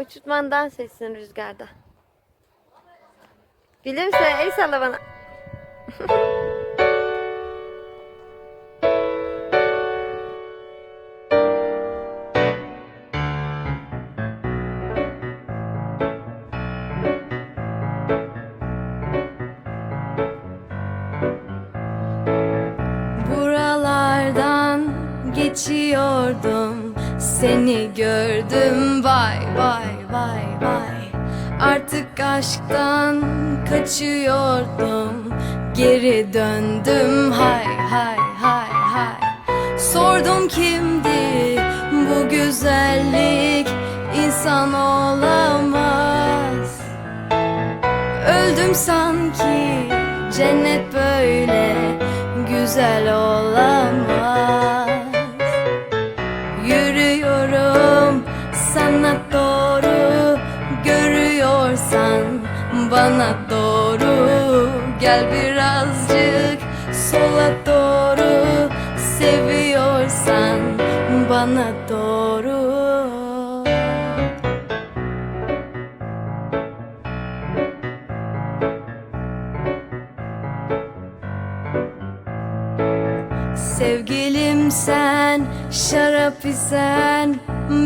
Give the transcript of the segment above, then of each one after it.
Uçurtman dans etsin rüzgarda. Gülümse el salla bana. Buralardan geçiyordum Seni gördüm. Vay vay vay vay. Artık aşktan kaçıyordum. Geri döndüm. Hay hay hay hay. Sordum kimdi bu güzellik? İnsan olamaz. Öldüm sanki. Cennet böyle güzel olamaz sana doğru görüyorsan bana doğru. Gel birazcık sola doğru seviyorsan bana doğru Sevgilim sen, şarap isen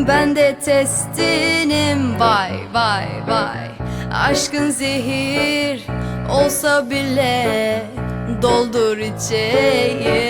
Ben de testinim. Vay vay vay. Aşkın zehir olsa bile Doldur içeyi